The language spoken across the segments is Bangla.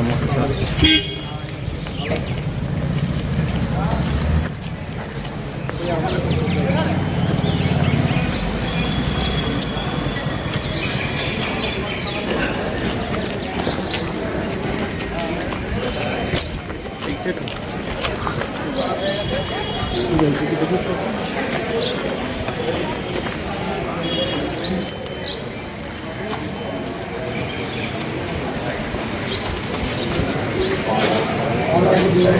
Mau isa.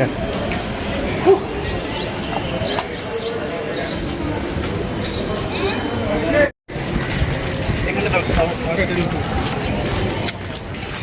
Gracias.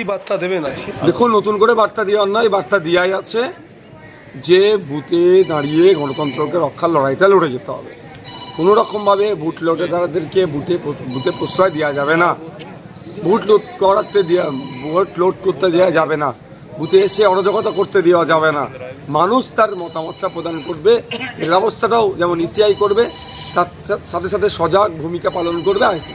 কি বার্তা দেবেন আজকে? দেখুন, নতুন করে বার্তা দেওয়ার নয় বার্তা দেওয়াই আছে যে বুথে দাঁড়িয়ে গণতন্ত্রকে রক্ষার লড়াইটা লড়ে যেতে হবে। কোনো রকমভাবে বুথ লোটেদারদেরকে বুথে বুথে প্রশ্রয় দেওয়া যাবে না। বুথ লোড করাতে দেওয়া ভোট লোড করতে দেওয়া যাবে না। বুথে এসে অরাজকতা করতে দেওয়া যাবে না। মানুষ তার মতামতটা প্রদান করবে, এর ব্যবস্থাটাও যেমন ইসিআই করবে, তার সাথে সাথে সজাগ ভূমিকা পালন করবে IC